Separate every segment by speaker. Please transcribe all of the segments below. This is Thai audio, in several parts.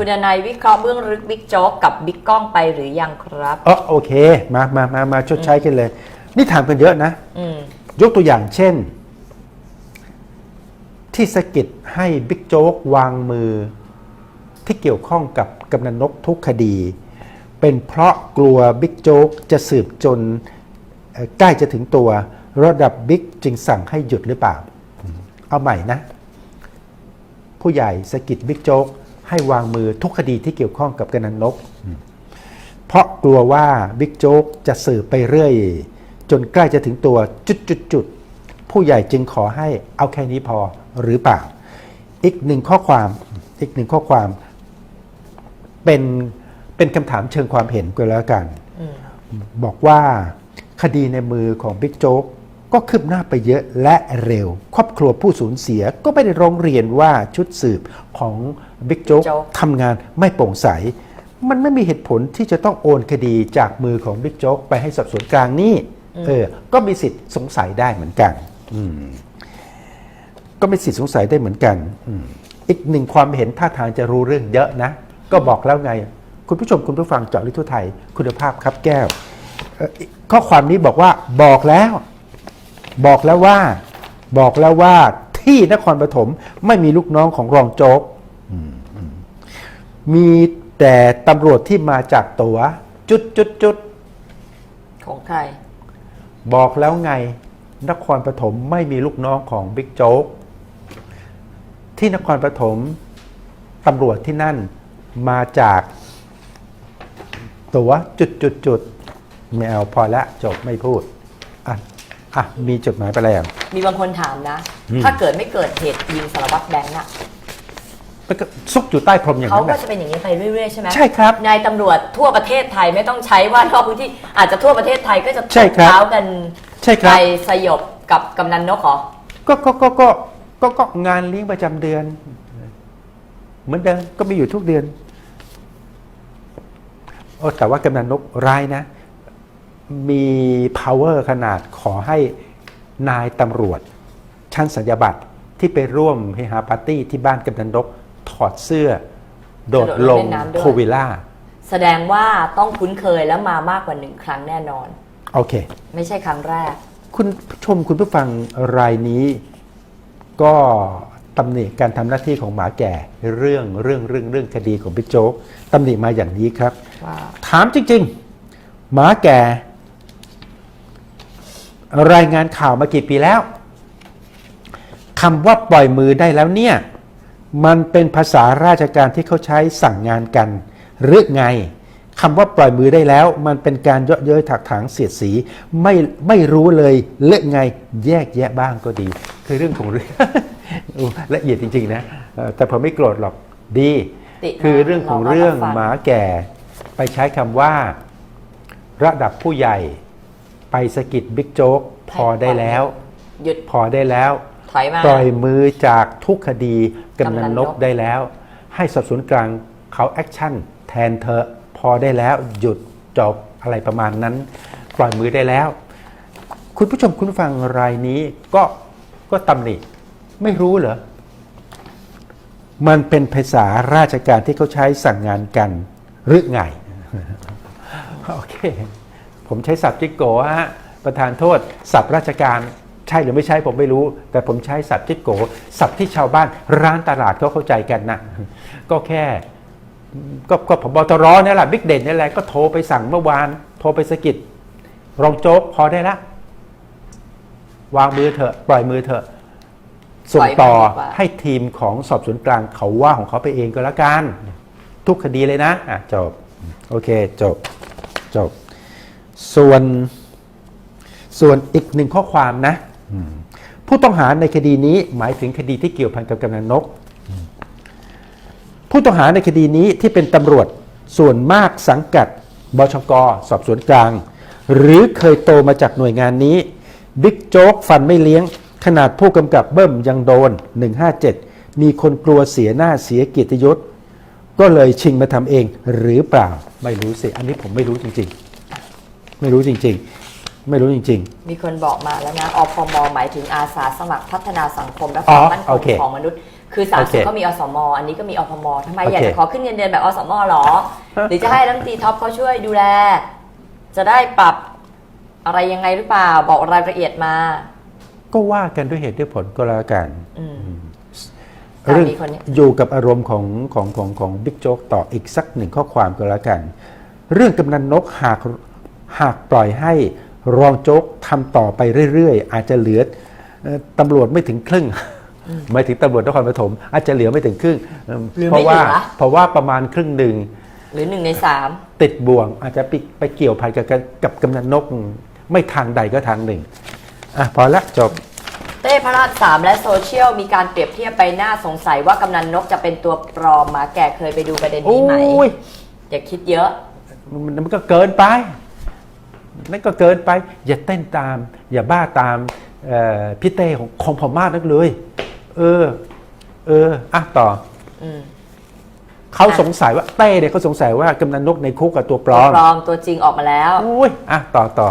Speaker 1: คุณนายวิเคราะห์เบื้องลึกบิ๊กโจ๊กกับบิ๊กก้องไปหรือยังครับ
Speaker 2: เออโอเค มามามามาชดใช้กันเลย นี่ถามกันเยอะนะ
Speaker 1: อืม
Speaker 2: ยกตัวอย่างเช่น ที่สะกิดให้บิ๊กโจ๊กวางมือ ที่เกี่ยวข้องกับกำนันนกทุกคดี เป็นเพราะกลัวบิ๊กโจ๊กจะสืบจนเอ่อใกล้จะถึงตัวระดับบิ๊กจึงสั่งให้หยุดหรือเปล่า เอาใหม่นะ ผู้ใหญ่สะกิดบิ๊กโจ๊ก ให้วางมือทุกคดีที่เกี่ยวข้องกับกำนันนก เพราะกลัวว่าบิ๊กโจ๊กจะสืบไปเรื่อย จนใกล้จะถึงตัวจุดจุดจุดๆผู้ใหญ่จึงขอให้เอาแค่นี้พอหรือเปล่า อีกหนึ่งข้อความอีกหนึ่งข้อความเป็นเป็นคำถามเชิงความเห็นก็แล้วกัน
Speaker 1: อืม
Speaker 2: บอกว่าคดีในมือของบิ๊กโจ๊ก ก็คืบหน้าไปเยอะและเร็ว ครอบครัวผู้สูญเสียก็ไม่ได้ร้องเรียนว่าชุดสืบของบิ๊กโจ๊กทำงานไม่โปร่งใส มันไม่มีเหตุผลที่จะต้องโอนคดีจากมือของบิ๊กโจ๊กไปให้สอบสวนกลางนี่เออ ก็มีสิทธิ์สงสัยได้เหมือนกันอืมก็มีสิทธิ์สงสัยได้เหมือนกันอืมอีกหนึ่งความเห็นท่าทางจะรู้เรื่องเยอะนะ ก็บอกแล้วไง คุณผู้ชมคุณผู้ฟังเจาะลิทุไทย คุณภาพครับแก้วเอ่อข้อความนี้บอกว่าบอกแล้ว บอกแล้วว่าบอกแล้วว่าที่นครปฐมไม่มีลูกน้องของรองโจ๊กอืมอืมมีแต่ตำรวจที่มาจากตัว จุดจุดจุด
Speaker 1: ของใคร
Speaker 2: บอกแล้วไง นครปฐมไม่มีลูกน้องของบิ๊กโจ๊กที่นครปฐมตำรวจที่นั่นมาจากตัวจุดจุดจุดไม่เอาพอละจบไม่พูดอะ อะมีจดหมายไปแล้ว
Speaker 1: มีบางคนถามนะ
Speaker 2: อืม
Speaker 1: ถ้าเกิดไม่เกิดเหตุยิงสารวัตรแบงค์น่ะ
Speaker 2: มันก็ซุกอยู่ใต้พรมอย่าง
Speaker 1: เขา
Speaker 2: นั้นแห
Speaker 1: ก็
Speaker 2: ละ
Speaker 1: จะเป็นอย่างนี้ไปเรื่อยๆใช่ไหม
Speaker 2: ใช่ครับ
Speaker 1: นายตำรวจทั่วประเทศไทยไม่ต้องใช้ว่านอกพื้นที่อาจจะทั่วประเทศไทยก็จะ
Speaker 2: ใช่ครับ
Speaker 1: เท้ากัน
Speaker 2: ใช่ค
Speaker 1: ไป
Speaker 2: รับ
Speaker 1: สยบกับกำนันนกเหรอ
Speaker 2: ก็ก็ก็ก็ก็ก็งานเลี้ยงประจำเดือน เหมือนเดิมก็มีอยู่ทุกเดือนโอ้แต่ว่ากำนันนกร้ายนะ มี power ขนาดขอให้นายตำรวจ ชั้นสัญญาบัตรที่ไปร่วมเฮฮาปาร์ตี้ที่บ้านกำนันนกถอดเสื้อ โดดลง
Speaker 1: กระโดดลงเล่นน้ำด้วย
Speaker 2: โควิล่า
Speaker 1: แสดงว่าต้องคุ้นเคยและมามากกว่าหนึ่งครั้งแน่นอน
Speaker 2: โอเค
Speaker 1: ไม่ใช่ครั้งแรก
Speaker 2: คุณผู้ชมคุณผู้ฟังรายนี้ ก็ตำหนิการทำหน้าที่ของหมาแก่เรื่องเรื่องเรื่องเรื่องคดีของบิ๊กโจ๊กตำหนิมาอย่างนี้ครับ
Speaker 1: ว่า
Speaker 2: ถามจริง ๆ หมาแก่ รายงานข่าวมากี่ปีแล้วคำว่าปล่อยมือได้แล้วเนี่ย มันเป็นภาษาราชการที่เขาใช้สั่งงานกัน หรือไงคำว่าปล่อยมือได้แล้ว มันเป็นการเยาะเย้ยถักถางเสียดสีไม่ไม่รู้เลยเลือกไงแยกแยะบ้างก็ดี คือเรื่องของเรื่องโอ้ละเอียดจริง ๆ นะเอ่อแต่ผมไม่โกรธหรอกดี
Speaker 1: ติมา
Speaker 2: คือเรื่องของ
Speaker 1: เราก็
Speaker 2: เรื่อง
Speaker 1: รับฟัง
Speaker 2: หมาแก่ ไปใช้คำว่า ระดับผู้ใหญ่ ไปสะกิดบิ๊กโจ๊กพอได้แล้ว
Speaker 1: หยุด
Speaker 2: พอได้แล้ว
Speaker 1: ถอยมา
Speaker 2: ปล่อยมือจากทุกคดีกำ
Speaker 1: กำนั
Speaker 2: นั
Speaker 1: น
Speaker 2: น
Speaker 1: น
Speaker 2: น
Speaker 1: ก
Speaker 2: กได้แล้ว ให้สอบสวนกลางเขาแอคชั่นแทนเธอะพอได้แล้วหยุดจบอะไรประมาณนั้น ปล่อยมือได้แล้ว คุณผู้ชมคุณผู้ฟังรายนี้ก็ก็ตำหนิไม่รู้เหรอ มันเป็นภาษาราชการที่เขาใช้สั่งงานกันหรือไง โอเค ผมใช้ศัพท์จิกโกะฮะประธานโทษศัพท์ราชการใช่หรือไม่ใช่ผมไม่รู้ แต่ผมใช้ศัพท์จิกโกะศัพท์ที่ชาวบ้านร้านตลาดเขาเข้าใจกันนะก็แค่ก็ก็พบตรนี่แหละบิ๊กเด่นนี่แหละก็โทรไปสั่งเมื่อวาน โทรไปสะกิดรองโจ๊กพอได้ละ วางมือเถอะ ปล่อยมือเถอะส่งต่อ
Speaker 1: ปล่อยมือดีกว่า
Speaker 2: ให้ทีมของสอบสวนกลางเขาว่าของเขาไปเองก็แล้วกัน ทุกคดีเลยนะ อะ จบ โอเค จบ จบ ส่วนส่วนอีกหนึ่งข้อความนะอืมผู้ต้องหาในคดีนี้หมายถึงคดีที่เกี่ยวพันกับกำนันนก ผู้ต้องหาในคดีนี้ที่เป็นตำรวจส่วนมากสังกัดบชกสอบสวนกลาง หรือเคยโตมาจากหน่วยงานนี้บิ๊กโจ๊กฟันไม่เลี้ยง ขนาดผู้กำกับเบิ้มยังโดน 157 มีคนกลัวเสียหน้าเสียเกียรติยศ ก็เลยชิงมาทำเองหรือเปล่าไม่รู้สิ อันนี้ผมไม่รู้จริง ๆ ไม่รู้จริง ๆ ไม่รู้จริง
Speaker 1: มีคนบอกมาแล้วนะอพมหมายถึงอาสาสมัครพัฒนาสังคมและค
Speaker 2: อ๋
Speaker 1: วา
Speaker 2: อ
Speaker 1: มมั่นค
Speaker 2: โองเค
Speaker 1: ของมนุษย์ คือสาม
Speaker 2: โอเค
Speaker 1: สิบก็มีอสม อันนี้ก็มีอพมทำไม
Speaker 2: โอเค
Speaker 1: อยากจะขอขึ้นเงินเดือนแบบอสมหรอ หรือจะให้รัฐมนตรีท็อปเขาช่วยดูแล จะได้ปรับอะไรยังไงหรือเปล่าบอกรายละเอียดมา
Speaker 2: ก็ว่ากันด้วยเหตุด้วยผลก็แล้วกัน
Speaker 1: อืม
Speaker 2: เรื่อง
Speaker 1: อะมีคนเนี่ย
Speaker 2: อยู่กับอารมณ์ของของของของบิ๊กโจ๊กต่ออีกสักหนึ่งข้อความก็แล้วกัน เรื่องกำนันนกหาก หากปล่อยให้รองโจ๊กทำต่อไปเรื่อยๆ อาจจะเหลือเอ่อตำรวจไม่ถึงครึ่งหมายถึงตำรวจนครปฐมอาจจะเหลือไม่ถึงครึ่งเอิ่ม
Speaker 1: หรือ
Speaker 2: เพ
Speaker 1: ไม่
Speaker 2: ราะว่า
Speaker 1: เหลือ
Speaker 2: เพราะว่าประมาณครึ่งหนึ่ง
Speaker 1: หรือหนึ่งในสาม
Speaker 2: ติดบ่วงอาจจะไปไปเกี่ยวพันกับกับกำนันนก ไม่ทางใดก็ทางหนึ่งอะพอละจบ
Speaker 1: เต้พระราชสามและโซเชียลมีการเปรียบเทียบไปหน้าสงสัยว่ากำนันนกจะเป็นตัวปลอมหมาแก่เคยไปดูประเด็น
Speaker 2: โอ้
Speaker 1: นี้ไหม
Speaker 2: ย
Speaker 1: อย่าคิดเยอะ
Speaker 2: มันมันก็เกินไป นั่นก็เกินไป อย่าเต้นตาม อย่าบ้าตามเอ่อพี่เต้ของของผมมากนักเลย เออ เอออะต่อ
Speaker 1: อืม
Speaker 2: เขา
Speaker 1: อะ
Speaker 2: สงสัยว่าเต้เนี่ยเขาสงสัยว่ากำนันนกในคุกกับตัวปล
Speaker 1: ตัว
Speaker 2: อม
Speaker 1: ปลอมตัวจริงออกมาแล้ว
Speaker 2: โอ้ยอะต่อต่อ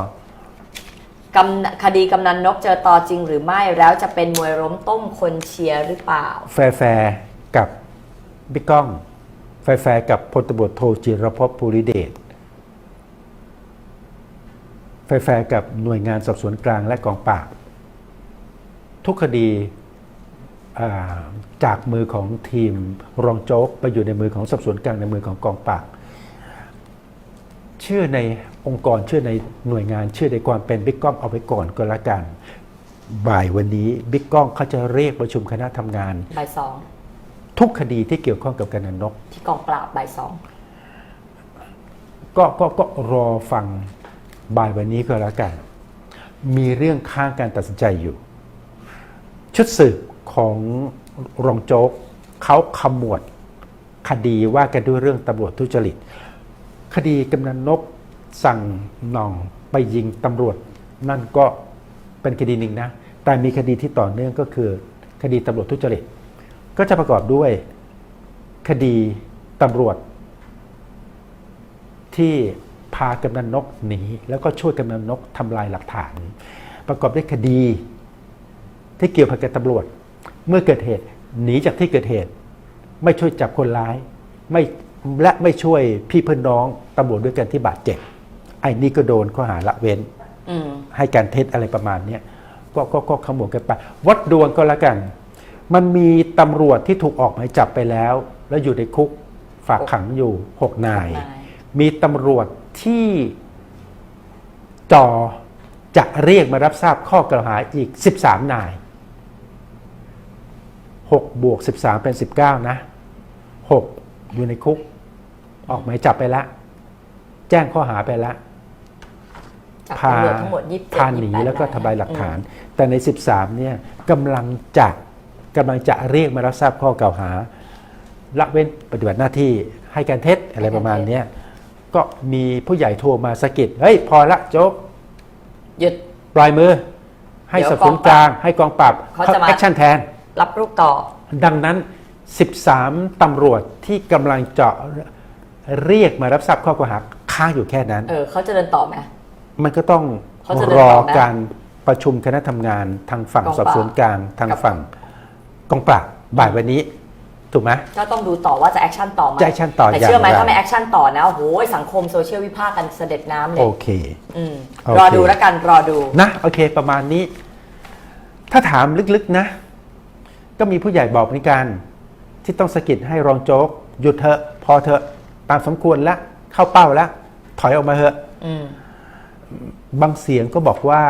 Speaker 2: กำ
Speaker 1: คดีกำนันนกเจอต่อจริงหรือไม่แล้วจะเป็นมวยล้มต้มคนเชียร์หรือเปล่า
Speaker 2: แฟร์แฟร์กับบิ๊กก้อง แฟร์แฟร์กับพลตำรวจโทจิรพภูริเดช แฟร์แฟร์กับหน่วยงานสอบสวนกลางและกองปราบทุกคดีอ่าจากมือของทีมรองโจ๊กไปอยู่ในมือของสอบสวนกลางในมือของกองปราบเชื่อในองค์กรเชื่อในหน่วยงานเชื่อในความเป็นบิ๊กก้องเอาไปก่อนก็แล้วกัน บ่ายวันนี้บิ๊กก้องเขาจะเรียกประชุมคณะทำงาน
Speaker 1: บ่ายสอง
Speaker 2: ทุกคดีที่เกี่ยวข้องกับกำนันนก
Speaker 1: ที่กองปราบบ่ายสอง
Speaker 2: ก็ก็ก็รอฟัง บ่ายวันนี้ก็แล้วกัน มีเรื่องข้างการตัดสินใจอยู่ ชุดสืบของรองโจ๊กเขาขมวดคดีว่ากันด้วยเรื่องตำรวจทุจริต คดีกำนันนกสั่งหน่องไปยิงตำรวจ นั่นก็เป็นคดีหนึ่งนะ แต่มีคดีที่ต่อเนื่องก็คือ คดีตำรวจทุจริต ก็จะประกอบด้วยคดีตำรวจที่ พากำนันนกหนีแล้วก็ช่วยกำนันนกทำลายหลักฐาน ประกอบด้วยคดี ที่เกี่ยวพันกับตำรวจ เมื่อเกิดเหตุหนีจากที่เกิดเหตุ ไม่ช่วยจับคนร้ายไม่และไม่ช่วยพี่เพื่อนน้องตำรวจด้วยกันที่บาดเจ็บไอ้นี่ก็โดนข้อหาละเว้น
Speaker 1: อืม
Speaker 2: ให้การเท็จอะไรประมาณเนี้ยก็ก็ก็ขมวดกันไป วัดดวงก็แล้วกัน มันมีตำรวจที่ถูกออกหมายจับไปแล้ว แล้วอยู่ในคุกฝากขังอยู่หกนาย
Speaker 1: หกนาย
Speaker 2: มีตำรวจ ที่จ่อจะเรียกมารับทราบข้อกล่าวหาอีก 13 นาย 6 บวก 13 เป็น 19 นะ 6 อยู่ในคุก ออกหมายจับไปแล้วแจ้งข้อหาไปแล้ว
Speaker 1: จาก
Speaker 2: พา
Speaker 1: ตำรวจทั้งหมดยี่สิบ
Speaker 2: พาหนีแล้วก็ทำลายหลักฐาน แต่ใน 13 เนี่ยกำลังจะกำลังจะเรียกมารับทราบข้อกล่าวหาละเว้นปฏิบัติหน้าที่ให้การเท็จอะไรประมาณเนี้ย ก็มีผู้ใหญ่โทรมาสะกิดเฮ้ยพอละโจ๊ก
Speaker 1: หยุด
Speaker 2: ปล่อยมือ ให้
Speaker 1: เดี๋ยว
Speaker 2: สอบสวนกลาง ให้กองปราบ
Speaker 1: เขาจะมา
Speaker 2: แอคชั่นแทน
Speaker 1: รับลูกต่อ
Speaker 2: ดังนั้น 13 ตำรวจที่กำลังจะเรียกมารับทราบข้อกล่าวหาค้างอยู่แค่นั้น
Speaker 1: เออเขาจะเดินต่อไหม
Speaker 2: มันก็ต้อง
Speaker 1: เขาจะเดิน
Speaker 2: รอ
Speaker 1: ต่อไหม
Speaker 2: การประชุมคณะทำงานทางฝั่ง
Speaker 1: กองป
Speaker 2: ส
Speaker 1: ราบ
Speaker 2: อบสวนกลางทาง
Speaker 1: กับ
Speaker 2: ฝั่งกองปราบบ่ายวันนี้ ถูกไหม
Speaker 1: ก็ต้องดูต่อว่าจะแอคชั่นต่อไหม
Speaker 2: จะ action ต่อ
Speaker 1: แต่เชื่อไหม
Speaker 2: อย่างไร
Speaker 1: ถ้าไม่แอคชั่นต่อนะโอ้โหสังคมโซเชียลวิพากษ์กันเสด็จน้ำเล
Speaker 2: โอย เค
Speaker 1: อืม
Speaker 2: โอเค
Speaker 1: รอดูแล้วกันรอดู
Speaker 2: นะโอเค ประมาณนี้ ถ้าถามลึกๆนะ ก็มีผู้ใหญ่บอกเหมือนกัน ที่ต้องสะกิดให้รองโจ๊ก หยุดเถอะ พอเถอะ ตามสมควรแล้วเข้าเป้าแล้วถอยออกมาเถอะ
Speaker 1: อืม
Speaker 2: บางเสียงก็บอกว่า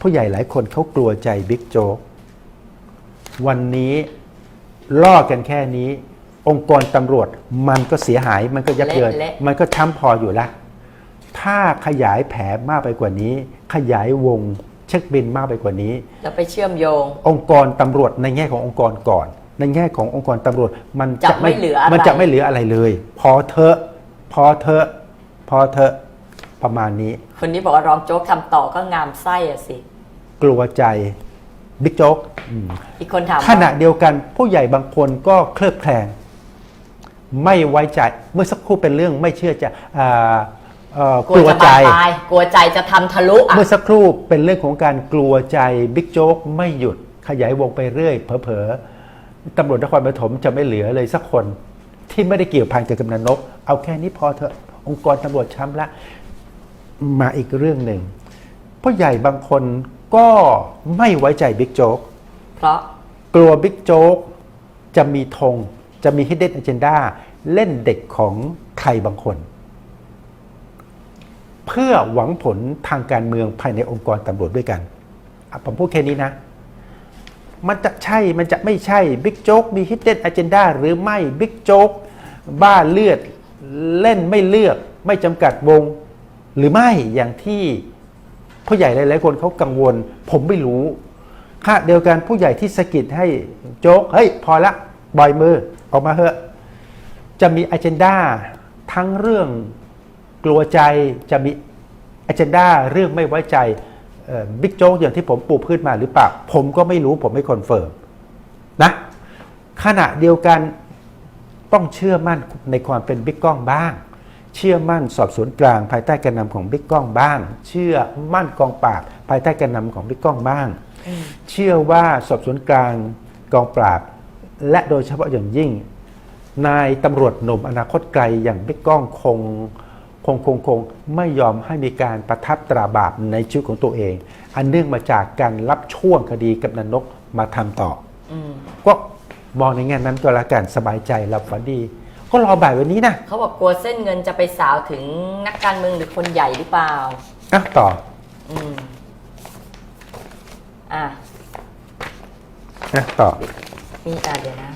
Speaker 2: ผู้ใหญ่หลายคนเขากลัวใจบิ๊กโจ๊ก วันนี้ ล่อกันแค่นี้ องค์กรตำรวจมันก็เสียหายมันก็ยับเยิน
Speaker 1: เละ
Speaker 2: มันก็ช้ำพออยู่แล้วถ้าขยายแผลมากไปกว่านี้ ขยายวงเช็คบินมากไปกว่านี้
Speaker 1: แล้วไปเชื่อมโยง
Speaker 2: องค์กรตำรวจในแง่ขององค์กรก่อน ในแง่ขององค์กรตำรวจมัน
Speaker 1: จะไม่เหลืออะไร
Speaker 2: มันจะไม่เหลืออะไรเลย พอเถอะพอเถอะพอเถอะประมาณนี้
Speaker 1: คนนี้บอกว่ารองโจ๊กทำต่อก็งามไส้อะสิ
Speaker 2: กลัวใจ บิ๊กโจ๊กอืม
Speaker 1: อีกคนถาม
Speaker 2: ขณะเดียวกันผู้ใหญ่บางคนก็เคลือบแคลงไม่ไว้ใจเมื่อสักครู่เป็นเรื่องไม่เชื่อจะอ่าเอ่อก
Speaker 1: กลั
Speaker 2: ลั
Speaker 1: ว
Speaker 2: ว
Speaker 1: จะ
Speaker 2: ใจ
Speaker 1: บานปลายกลัวใจจะทำทะลุอะ
Speaker 2: เมื่อสักครู่เป็นเรื่องของการกลัวใจบิ๊กโจ๊กไม่หยุดขยายวงไปเรื่อยเผลอตำรวจนครปฐมจะไม่เหลือเลยสักคน ที่ไม่ได้เกี่ยวพันกับกำนันนก เอาแค่นี้พอเถอะองค์กรตำรวจช้ำละ มาอีกเรื่องหนึ่งผู้ใหญ่บางคน ก็ไม่ไว้ใจบิ๊กโจ๊ก
Speaker 1: เพราะ
Speaker 2: กลัวบิ๊กโจ๊กจะมีธงจะมี hidden agenda เล่นเด็กของใครบางคน เพื่อหวังผลทางการเมืองภายในองค์กรตำรวจด้วยกันอะผมพูดแค่นี้นะ มันจะใช่มันจะไม่ใช่บิ๊กโจ๊กมี hidden agenda หรือไม่บิ๊กโจ๊กบ้าเลือดเล่นไม่เลือก ไม่จำกัดวง หรือไม่อย่างที่ ผู้ใหญ่หลายๆคนเขากังวล ผมไม่รู้ค่าเดียวกันผู้ใหญ่ที่สะกิดให้โจ๊กเฮ้ยพอละบอยมือออกมาเถอะ จะมี agenda ทั้งเรื่องกลัวใจจะมี agenda เรื่องไม่ไว้ใจบิ๊กโจ๊กอย่างที่ผมปูพื้นมาหรือเปล่า ผมก็ไม่รู้ผมไม่คอนเฟิร์มนะขณะเดียวกันต้องเชื่อมั่นในความเป็นบิ๊กก้องบ้าง เชื่อมั่นสอบสวนกลาง ภายใต้การนำของบิ๊กก้องบ้าง เชื่อมั่นกองปราบภายใต้การนำของบิ๊กก้องบ้าง เชื่อว่าสอบสวนกลางกองปราบ และโดยเฉพาะอย่างยิ่ง นายตำรวจหนุ่มอนาคตไกลอย่างบิ๊กก้องคงคงคงคงไม่ยอมให้มีการประทับตราบาปในชีวิตของตัวเอง อันเนื่องมาจากการรับช่วงคดีกับนันนกมาทำต่อ
Speaker 1: อืม
Speaker 2: ก็มองในแง่นั้นก็แล้วกันสบายใจหลับฝันดี ก็รอบ่ายวันนี้นะ
Speaker 1: เขาบอกกลัวเส้นเงินจะไปสาวถึงนักการเมืองหรือคนใหญ่หรือเปล่า
Speaker 2: อะต่อ
Speaker 1: อืม อะ
Speaker 2: นะต่อ
Speaker 1: มีอะเดี๋ยวนะ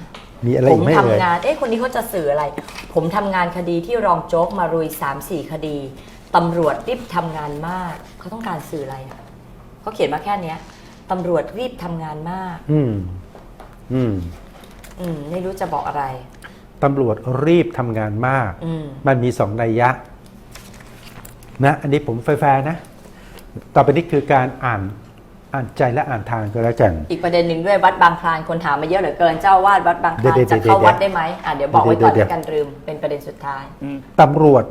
Speaker 2: มีอะไร
Speaker 1: ผ
Speaker 2: อี
Speaker 1: ม
Speaker 2: กไหม่
Speaker 1: ทำ
Speaker 2: เอ่ย
Speaker 1: งาน เอ๊ะ คนนี้เขาจะสื่ออะไร ผมทำงานคดีที่รองโจ๊กมารุยสามสี่คดีตำรวจรีบทำงานมาก เขาต้องการสื่ออะไรอะเขาเขียนมาแค่เนี้ยตำรวจรีบทำงานมาก
Speaker 2: อืม อืม
Speaker 1: อืม ไม่รู้จะบอกอะไร
Speaker 2: ตำรวจรีบทำงานมาก
Speaker 1: อืม
Speaker 2: มันมีสองนัยยะนะอันนี้ผมแฟร์ๆนะ ต่อไปนี้คือการอ่านอ่านใจและอ่านทางก็แล้วกัน
Speaker 1: อีกประเด็นหนึ่งด้วยวัดบางคลานคนถามมาเยอะเหลือเกินเจ้าอาวาดวัดบางคลาน
Speaker 2: เดี๋ยวๆๆ
Speaker 1: จะเข้าวัดได้ไหมอะเดี๋ยวบอกไว้ก่อน
Speaker 2: เดี๋ยวๆ
Speaker 1: แล้วกันลืมเป็นประเด็นสุดท้าย
Speaker 2: ตำรวจ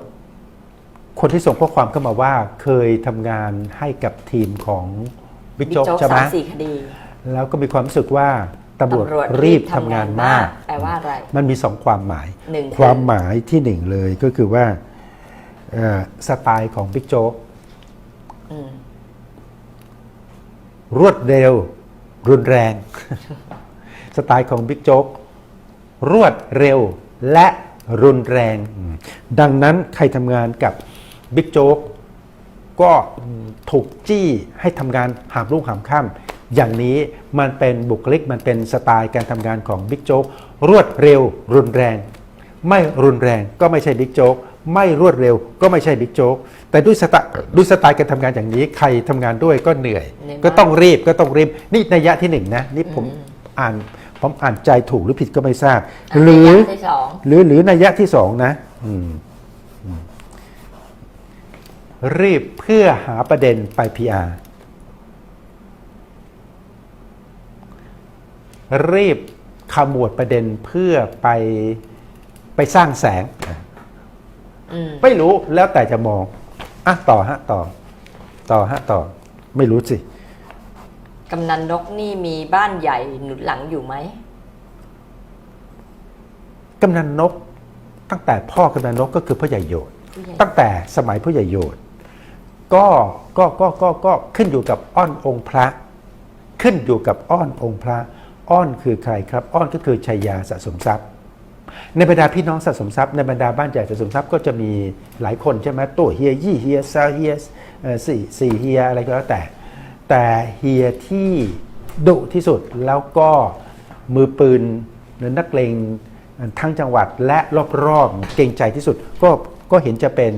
Speaker 2: คนที่ส่งข้อความเข้ามาว่าเคยทำงานให้กับทีมของบิ๊ก
Speaker 1: บิ๊ก
Speaker 2: โจ๊ก
Speaker 1: โจ๊ก
Speaker 2: ใช่ไหม
Speaker 1: สามสี่คดี
Speaker 2: แล้วก็มีความรู้สึกว่า ตำรวจ
Speaker 1: ตำรวจ
Speaker 2: รีบทำงานมาก
Speaker 1: แปลว่าอะไร
Speaker 2: มันมีสองความหมาย
Speaker 1: หนึ่ง
Speaker 2: ความหมายที่หนึ่งเลยก็คือว่าเอ่อสไตล์ของบิ๊กโจ๊ก
Speaker 1: อืม
Speaker 2: รวดเร็ว รุนแรง สไตล์ของบิ๊กโจ๊กรวดเร็วและรุนแรงอืมดังนั้นใครทำงานกับบิ๊กโจ๊กก็ถูกจี้ให้ทำงานหามรุ่งหามค่ำ อย่างนี้มันเป็นบุคลิกมันเป็นสไตล์การทำงานของบิ๊กโจ๊กรวดเร็ว รุนแรง ไม่รุนแรงก็ไม่ใช่บิ๊กโจ๊กไม่รวดเร็วก็ไม่ใช่บิ๊กโจ๊กแต่ด้วยสไตล์ด้วยสไตล์การทำงานอย่างนี้ใครทำงานด้วยก็เหนื่อย
Speaker 1: เหนื่อยมาก
Speaker 2: ก็ต้องรีบก็ต้องรีบนี่นัยยะที่หนึ่งนะนี่ผมอ่านผมอ่านใจถูกหรือผิดก็ไม่ทราบ หรือ
Speaker 1: ระยะที่สอง
Speaker 2: หรือหรือนัยยะที่สองนะอืมอืมรีบเพื่อหาประเด็นไป PR รีบขมวดประเด็นเพื่อไปไปสร้างแสง
Speaker 1: อืม
Speaker 2: ไม่รู้แล้วแต่จะมองอะต่อฮะต่อ ต่อฮะต่อ ไม่รู้สิ
Speaker 1: กำนันนกนี่มีบ้านใหญ่หนุนหลังอยู่ไหม
Speaker 2: กำนันนก ตั้งแต่พ่อกำนันนกก็คือพ่อใหญ่โยด
Speaker 1: ผู้ใหญ่
Speaker 2: ตั้งแต่สมัยพ่อใหญ่โยดก็ก็ก็ก็ก็ขึ้นอยู่กับอ้อนองค์พระ ขึ้นอยู่กับอ้อนองค์พระ อ้อนคือใครครับ อ้อนก็คือชัยยาสะสมทรัพย์ ในบรรดาพี่น้องสะสมทรัพย์ในบรรดาบ้านใหญ่สะสมทรัพย์ก็จะมีหลายคนใช่ไหมตัวเฮียยี่เฮียซาเฮียสี่สี่เฮียอะไรก็แล้วแต่ แต่เฮียที่ดุที่สุดแล้วก็มือปืนนักเลงทั้งจังหวัดและรอบๆเก่งใจที่สุดก็ก็เห็นจะเป็น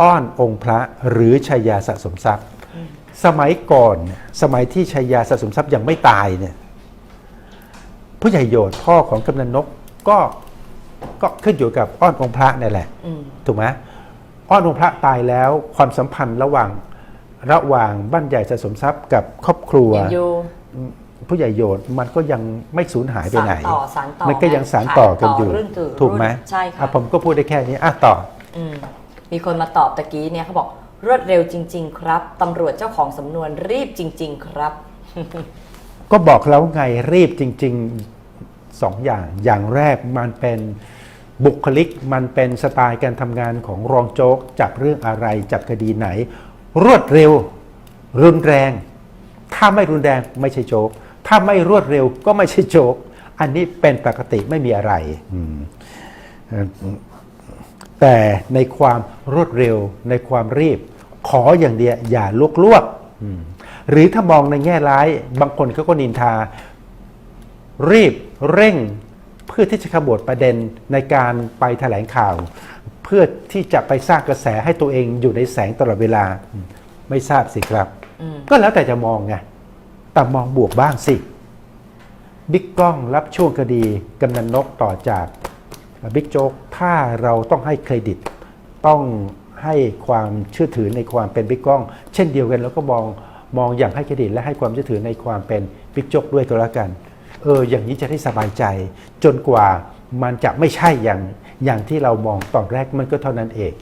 Speaker 2: อ้อนองค์พระหรือชัยาสะสมทรัพย์ สมัยก่อนสมัยที่ชัยยาสะสมทรัพย์ยังไม่ตายเนี่ย ผู้ใหญ่โยดพ่อของกำนันนกก็ก็ขึ้นอยู่กับอ้อนองค์พระนี่แหละ
Speaker 1: อืม
Speaker 2: ถูกไหมอ้อนองค์พระตายแล้วความสัมพันธ์ระหว่างระหว่างบ้านใหญ่สะสมทรัพย์กับครอบครัว
Speaker 1: ยังอยู่
Speaker 2: ผู้ใหญ่โยดมันก็ยังไม่สูญหายไปไหน
Speaker 1: สานต่อสานต่อ
Speaker 2: มันก็ยังสานต่อกันอยู่
Speaker 1: สานต่อรุ่นสู่
Speaker 2: ถูกไหม
Speaker 1: รุ่นใช่ค่ะ
Speaker 2: อ่ผมก็พูดได้แค่นี้อะต่อ
Speaker 1: อืมมีคนมาตอบตะกี้เนี่ยเขาบอกรวดเร็วจริง ๆ ครับตำรวจเจ้าของสำนวนรีบจริง ๆ ครับ
Speaker 2: ก็บอกแล้วไงรีบจริง สองอย่าง อย่างแรกมันเป็นบุคลิกมันเป็นสไตล์การทำงานของรองโจ๊กจับเรื่องอะไรจับคดีไหน รวดเร็ว รุนแรง ถ้าไม่รุนแรงไม่ใช่โจ๊กถ้าไม่รวดเร็วก็ไม่ใช่โจ๊กอันนี้เป็นปกติไม่มีอะไร แต่ในความรวดเร็วในความรีบ ขออย่างเดียวอย่าลวกลวกหรือถ้ามองในแง่ร้าย บางคนเขาก็นินทา รีบ เร่งเพื่อที่จะขบวดประเด็นในการไปแถลงข่าว เพื่อที่จะไปสร้างกระแสให้ตัวเองอยู่ในแสงตลอดเวลาอืมไม่ทราบสิครับ
Speaker 1: อืม
Speaker 2: ก็แล้วแต่จะมองไงแต่มองบวกบ้างสิบิ๊กกล้องรับช่วงคดีกำนันนกต่อจากบิ๊กโจ๊กถ้าเราต้องให้เครดิต ต้องให้ความเชื่อถือในความเป็นบิ๊กกล้อง เช่นเดียวกันแล้วก็มองมองอย่างให้เครดิตและให้ความเชื่อถือในความเป็นบิ๊กโจ๊กด้วยก็แล้วกัน เอออย่างนี้จะได้สบายใจ จนกว่ามันจะไม่ใช่อย่างอย่างที่เรามองตอนแรกมันก็เท่านั้นเอง